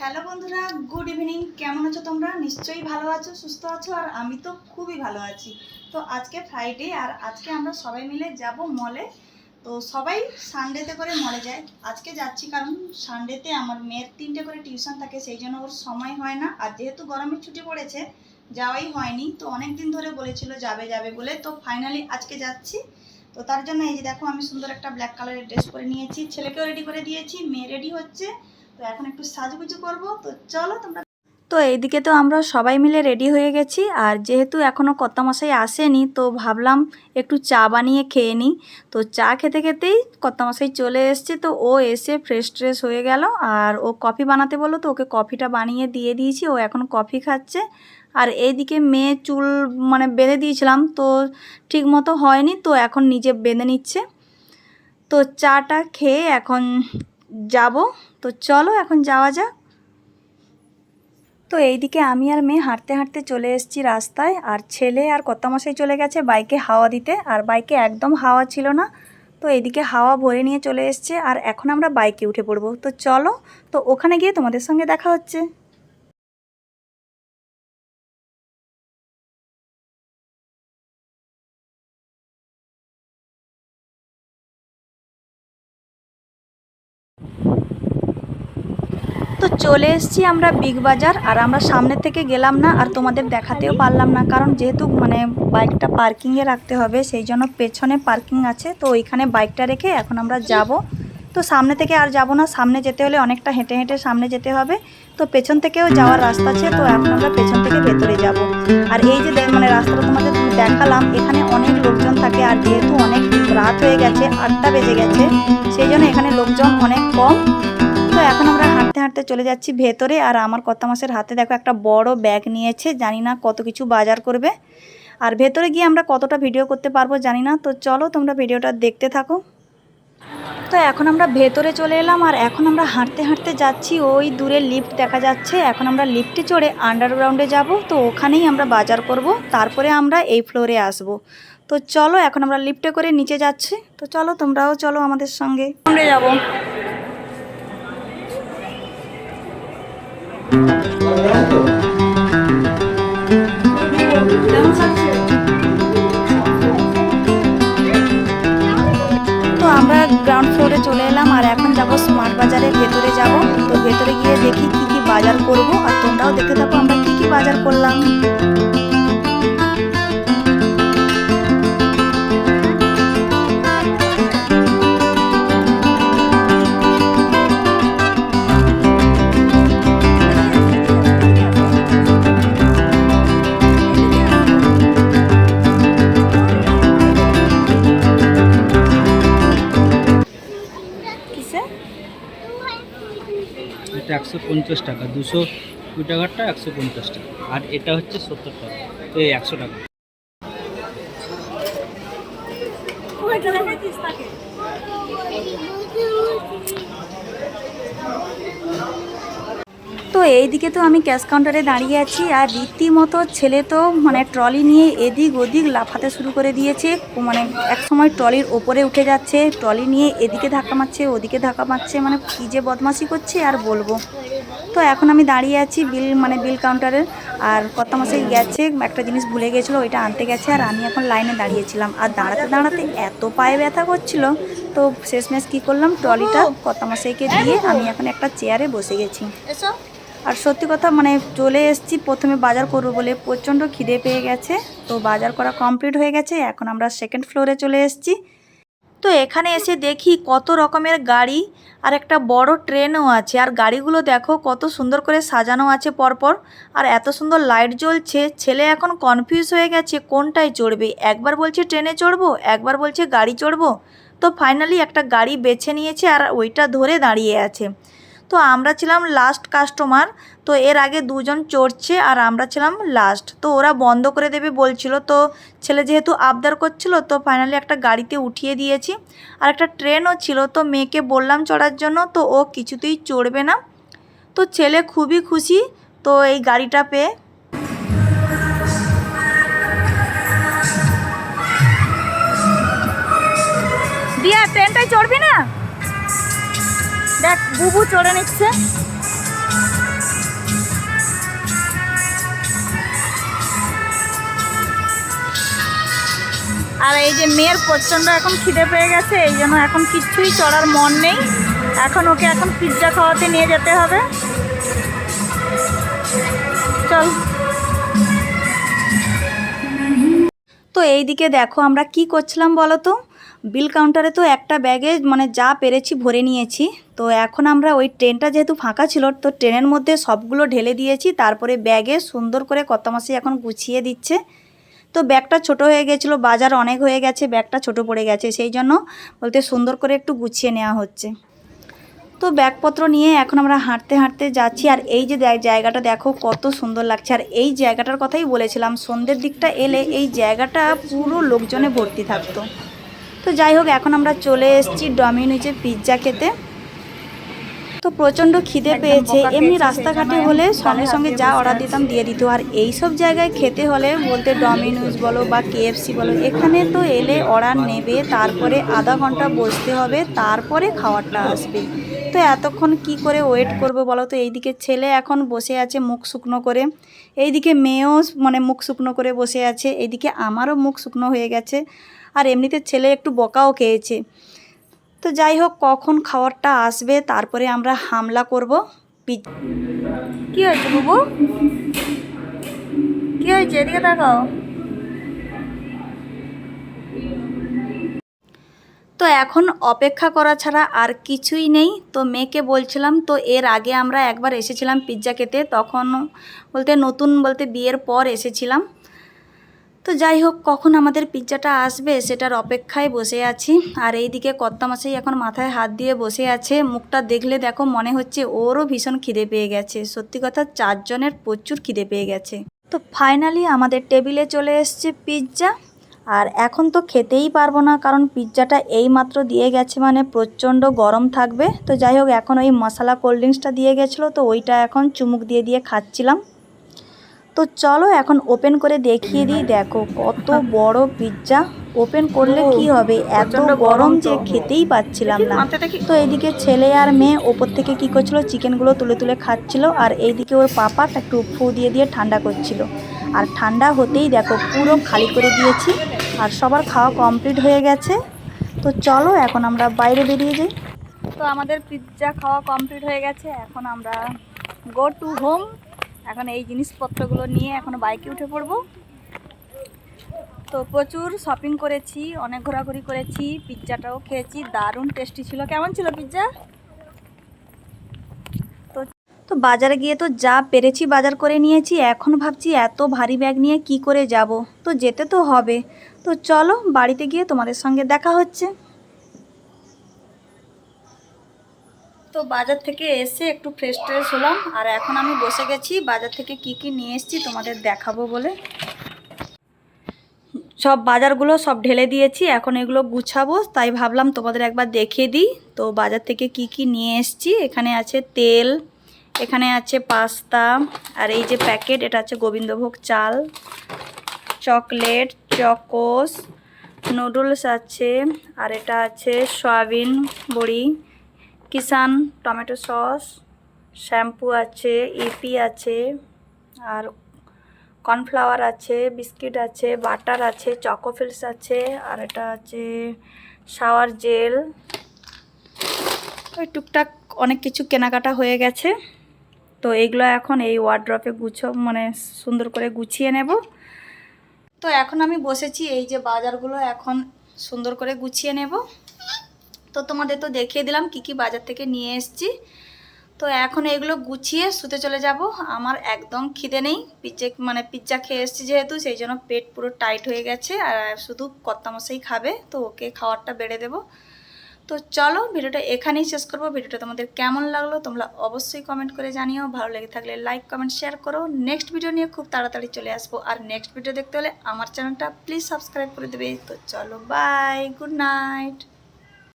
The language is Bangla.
হ্যালো বন্ধুরা গুড ইভিনিং কেমন আছো তোমরা? নিশ্চয়ই ভালো আছো, সুস্থ আছো, আর আমি তো খুবই ভালো আছি। তো আজকে ফ্রাইডে আর আজকে আমরা সবাই মিলে যাব মলে তো সবাই সানডেতে করে মলে যায়। আজকে যাচ্ছি কারণ সানডেতে আমার মেয়ের তিনটে করে টিউশন থাকে, সেই জন্য ওর সময় হয় না। আর যেহেতু গরমের ছুটি পড়েছে, যাওয়াই হয়নি। তো অনেক দিন ধরে বলেছিল, যাবে যাবে বলে। তো ফাইনালি আজকে যাচ্ছি। তো তার জন্য এই যে দেখো, আমি সুন্দর একটা ব্ল্যাক কালারের ড্রেস পরে নিয়েছি। ছেলেকেও রেডি করে দিয়েছি, মেয়ে রেডি হচ্ছে। তো এখন একটু সাজুগুজু করব। তো চলো তোমরা তো এইদিকে তো আমরা সবাই মিলে রেডি হয়ে গেছি, আর যেহেতু এখনও কর্তামশাই আসেনি, তো ভাবলাম একটু চা বানিয়ে খেয়ে নিই। তো চা খেতে খেতেই কর্তামশাই চলে এসছে, তো ও এসে ফ্রেশ ট্রেশ হয়ে গেল, আর ও কফি বানাতে বলল তো ওকে কফিটা বানিয়ে দিয়ে দিয়েছি, ও এখন কফি খাচ্ছে। আর এইদিকে মেয়ে চুল মানে বেঁধে দিয়েছিলাম, তো ঠিক মতো হয়নি, তো এখন নিজে বেঁধে নিচ্ছে। তো চাটা খেয়ে এখন যাব তো চলো এখন যাওয়া যাক। তো এইদিকে আমি আর মেয়ে হাঁটতে হাঁটতে চলে এসেছি রাস্তায়, আর ছেলে আর কত কর্তামশাই চলে গেছে বাইকে হাওয়া দিতে, আর বাইকে একদম হাওয়া ছিল না। তো এদিকে হাওয়া ভরে নিয়ে চলে এসছে, আর এখন আমরা বাইকে উঠে পড়ব। তো চলো, তো ওখানে গিয়ে তোমাদের সঙ্গে দেখা হচ্ছে। চলে এসেছি আমরা বিগ বাজার আর আমরা সামনে থেকে গেলাম না, আর তোমাদের দেখাতেও পারলাম না, কারণ যেহেতু মানে বাইকটা পার্কিংয়ে রাখতে হবে, সেই জন্য পেছনে পার্কিং আছে, তো ওইখানে বাইকটা রেখে এখন আমরা যাব। তো সামনে থেকে আর যাব না, সামনে যেতে হলে অনেকটা হেঁটে হেঁটে সামনে যেতে হবে, তো পেছন থেকেও যাওয়ার রাস্তা আছে, তো এখন আমরা পেছন থেকে ভেতরে যাব। আর এই যে মানে রাস্তাটা তোমাদের দেখালাম, এখানে অনেক লোকজন থাকে, আর যেহেতু অনেক রাত হয়ে গেছে, আটটা বেজে গেছে, সেই জন্য এখানে লোকজন অনেক কম। হাঁটতে হাঁটতে চলে যাচ্ছি ভেতরে আর আমার কর্তা মাসের হাতে দেখো একটা বড় ব্যাগ নিয়েছে। জানি না কত কিছু বাজার করবে। আর ভেতরে গিয়ে আমরা কতটা ভিডিও করতে পারব জানি না। তো চলো তোমরা ভিডিওটা দেখতে থাকো। তো এখন আমরা ভেতরে চলে এলাম আর এখন আমরা হাঁটতে হাঁটতে যাচ্ছি। ওই দূরে লিফট দেখা যাচ্ছে। এখন আমরা লিফটে চড়ে আন্ডারগ্রাউন্ডে যাব। তো ওখানেই আমরা বাজার করব। তারপরে আমরা এই ফ্লোরে আসব। তো চলো এখন আমরা লিফটে করে নিচে যাচ্ছি। তো চলো তোমরাও চলো আমাদের সঙ্গে। আমরা যাব। তো আমরা গ্রাউন্ড ফ্লোরে চলে এলাম, আর এখন যাব স্মার্ট বাজারের ভেতরে যাব। তো ভেতরে গিয়ে দেখি কি কি বাজার করব, আর তোমরাও দেখতে থাকো আমরা কি কি বাজার করলাম। একশো পঞ্চাশ টাকা, দুশো কুড়ি টাকারটা একশো পঞ্চাশ টাকা, আর এটা হচ্ছে সত্তর টাকা, তো এই একশো টাকা। তো এইদিকে তো আমি ক্যাশ কাউন্টারে দাঁড়িয়ে আছি আর রীতিমতো ছেলে তো মানে ট্রলি নিয়ে এদিক ওদিক লাফাতে শুরু করে দিয়েছে। মানে এক সময় ট্রলির ওপরে উঠে যাচ্ছে ট্রলি নিয়ে এদিকে ধাক্কা মারছে, ওদিকে ধাক্কা মারছে মানে কী যে বদমাশি করছে আর বলব। তো এখন আমি দাঁড়িয়ে আছি বিল মানে বিল কাউন্টারে আর কত মাসে গেছে, একটা জিনিস ভুলে গেছিল, ওইটা আনতে গেছে আর আমি এখন লাইনে দাঁড়িয়েছিলাম। আর দাঁড়াতে দাঁড়াতে এত পায়ে ব্যথা করছিল, তো শেষমেশ কী করলাম ট্রলিটা কত মাসেকে দিয়ে আমি এখন একটা চেয়ারে বসে গেছি। আর সত্যি কথা মানে চলে এসেছি, প্রথমে বাজার করব বলে প্রচণ্ড খিদে পেয়ে গেছে। তো বাজার করা কমপ্লিট হয়ে গেছে, এখন আমরা সেকেন্ড ফ্লোরে চলে এসেছি। তো এখানে এসে দেখি কত রকমের গাড়ি আর একটা বড় ট্রেনও আছে। আর গাড়িগুলো দেখো, কত সুন্দর করে সাজানো আছে পরপর। আর এত সুন্দর লাইট জ্বলছে, ছেলে এখন কনফিউজ হয়ে গেছে, কোনটায় চড়বে? একবার বলছে ট্রেনে চড়বো, একবার বলছে গাড়ি চড়বো। তো ফাইনালি একটা গাড়ি বেছে নিয়েছে আর ওইটা ধরে দাঁড়িয়ে আছে। তো আমরা ছিলাম লাস্ট কাস্টমার তো এর আগে দুজন চড়ছে আর আমরা ছিলাম লাস্ট তো ওরা বন্ধ করে দেবে বলছিল। তো ছেলে যেহেতু আবদার করছিল, তো ফাইনালি একটা গাড়িতে উঠিয়ে দিয়েছি। আর একটা ট্রেনও ছিল, তো মেয়েকে বললাম চড়ার জন্য, তো ও কিছুতেই চড়বে না। তো ছেলে খুবই খুশি, তো এই গাড়িটা পেয়ে। দিয়া ট্রেনটায় চড়বি না? দেখ, বুবু চড়ে নিচ্ছে। আর এই যে মেয়ের প্রচণ্ড এখন খিদে পেয়ে গেছে, এই জন্য এখন কিচ্ছুই চড়ার মন নেই। এখন ওকে এখন পিৎজা খাওয়াতে নিয়ে যেতে হবে। চল। তো এই দিকে দেখো আমরা কি করছিলাম বলো তো? বিল কাউন্টারে তো একটা ব্যাগে মানে যা পেরেছি ভরে নিয়েছি। তো এখন আমরা ওই ট্রেনটা যেহেতু ফাঁকা ছিল, তো ট্রেনের মধ্যে সবগুলো ঢেলে দিয়েছি, তারপরে ব্যাগে সুন্দর করে কত মাসে এখন গুছিয়ে দিচ্ছে। তো ব্যাগটা ছোট হয়ে গেছিল, বাজার অনেক হয়ে গেছে, ব্যাগটা ছোট পড়ে গেছে, সেই জন্য বলতে সুন্দর করে একটু গুছিয়ে নেওয়া হচ্ছে। তো ব্যাগপত্র নিয়ে এখন আমরা হাঁটতে হাঁটতে যাচ্ছি, আর এই যে জায়গাটা দেখো কত সুন্দর লাগছে। আর এই জায়গাটার কথাই বলেছিলাম, সন্ধ্যের দিকটা এলে এই জায়গাটা পুরো লোকজনে ভর্তি থাকতো। তো যাই হোক এখন আমরা চলে এসেছি ডমিনোজে পিৎজা খেতে। তো প্রচণ্ড খিদে পেয়েছে। এমনি রাস্তাঘাটে হলে সঙ্গে সঙ্গে যা অর্ডার দিতাম দিয়ে দিত। আর এই সব জায়গায় খেতে হলে বলতে ডমিনোজ বলো বা কেএফসি বলো এখানে তো এলে অর্ডার নেবে তারপরে আধা ঘণ্টা বসতে হবে তারপরে খাবারটা আসবে। তো এতক্ষণ কি করে ওয়েট করব বলো তো? এইদিকে ছেলে এখন বসে আছে মুখ শুকনো করে। এইদিকে মেয়েও মানে মুখ শুকনো করে বসে আছে। এইদিকে আমারও মুখ শুকনো হয়ে গেছে। আর এমনিতে ছেলে একটু বকাও খেয়েছে। তো যাই হোক কখন খাবারটা আসবে তারপরে আমরা হামলা করব। কি হয়েছে বুবু? কি হয়েছে? এদিকে তাকাও তো এখন অপেক্ষা করা ছাড়া আর কিছুই নেই। তো মেয়েকে বলছিলাম তো এর আগে আমরা একবার এসেছিলাম পিৎজা খেতে। তখন বলতে নতুন বলতে বিয়ের পর এসেছিলাম। তো যাই হোক, কখন আমাদের পিৎজাটা আসবে সেটার অপেক্ষায় বসে আছি। আর এইদিকে কর্তামাশাই এখন মাথায় হাত দিয়ে বসে আছে। মুখটা দেখলে দেখো মনে হচ্ছে ওরও ভীষণ খিদে পেয়ে গেছে। সত্যি কথা চারজনের প্রচুর খিদে পেয়ে গেছে। তো ফাইনালি আমাদের টেবিলে চলে এসছে পিৎজা আর এখন তো খেতেই পারব না, কারণ পিৎজাটা এই মাত্র দিয়ে গেছে মানে প্রচণ্ড গরম থাকবে। তো যাই হোক, এখন ওই মশলা কোল্ড ড্রিঙ্কসটা দিয়ে গেছিল, তো ওইটা এখন চুমুক দিয়ে দিয়ে খাচ্ছিলাম। তো চলো এখন ওপেন করে দেখিয়ে দিই। দেখো কত বড় পিৎজা ওপেন করলে কি হবে? এত গরম যে খেতেই পাচ্ছিলাম না। তো এইদিকে ছেলে আর মেয়ে ওপর থেকে কি করছিল? চিকেনগুলো তুলে তুলে খাচ্ছিল আর এইদিকে ওর পাপা একটু ফু দিয়ে দিয়ে ঠান্ডা করছিল। আর ঠান্ডা হতেই দেখো পুরো খালি করে দিয়েছি আর সবার খাওয়া কমপ্লিট হয়ে গেছে। তো চলো এখন আমরা বাইরে বেরিয়ে যাই। তো আমাদের পিৎজা খাওয়া কমপ্লিট হয়ে গেছে। এখন আমরা গো টু হোম এখন এই জিনিসপত্রগুলো নিয়ে এখন বাইকে উঠে পড়ব। তো প্রচুর শপিং করেছি, অনেক ঘোরাঘুরি করেছি পিৎজাটাও খেয়েছি, দারুণ টেস্টি ছিল। কেমন ছিল পিৎজা তো তো বাজারে গিয়ে তো যা পেরেছি বাজার করে নিয়েছি, এখন ভাবছি এত ভারী ব্যাগ নিয়ে কি করে যাব? তো যেতে তো হবে। তো চলো বাড়িতে গিয়ে তোমাদের সঙ্গে দেখা হচ্ছে। তো বাজার থেকে এসে একটু ফ্রেশ ট্রেশ হলাম। আর এখন আমি বসে গেছি, বাজার থেকে কি কি নিয়ে এসেছি তোমাদের দেখাবো বলে। সব বাজারগুলো সব ঢেলে দিয়েছি, এখন এগুলো গুছাবো, তাই ভাবলাম তোমাদের একবার দেখিয়ে দিই। তো বাজার থেকে কি কি নিয়ে এসেছি, এখানে আছে তেল, এখানে আছে পাস্তা, আর এই যে প্যাকেট, এটা আছে গোবিন্দভোগ চাল, চকলেট, চকোস, নুডলস আছে, আর এটা আছে সয়াবিন বড়ি। কিষান, টমেটো সস, শ্যাম্পু আছে ইপি আছে, আর কর্নফ্লাওয়ার আছে, বিস্কিট আছে, বাটার আছে চকোফিলস আছে, আর এটা আছে শাওয়ার জেল। ওই টুকটাক অনেক কিছু কেনাকাটা হয়ে গেছে। তো এইগুলো এখন এই ওয়ার্ড্রপে গুছো মানে সুন্দর করে গুছিয়ে নেব। তো এখন আমি বসেছি, এই যে বাজারগুলো এখন সুন্দর করে গুছিয়ে নেব। তো তোমাদের তো দেখিয়ে দিলাম কি কি বাজার থেকে নিয়ে এসেছি। তো এখন এগুলো গুছিয়ে শুতে চলে যাব। আমার একদম খিদে নেই। পিজ্জা মানে পিৎজা খেয়ে এসেছি যেহেতু, সেই জন্য পেট পুরো টাইট হয়ে গেছে আর শুধু কর্তামশাই খাবে, তো ওকে খাবারটা বেড়ে দেবো। তো চলো ভিডিওটা এখানেই শেষ করব। ভিডিওটা তোমাদের কেমন লাগল তোমরা অবশ্যই কমেন্ট করে জানিও। ভালো লেগে থাকলে লাইক কমেন্ট শেয়ার করো। নেক্সট ভিডিও নিয়ে খুব তাড়াতাড়ি চলে আসব। আর নেক্সট ভিডিও দেখতে হলে আমার চ্যানেলটা প্লিজ সাবস্ক্রাইব করে দেবে। তো চলো বাই গুড নাইট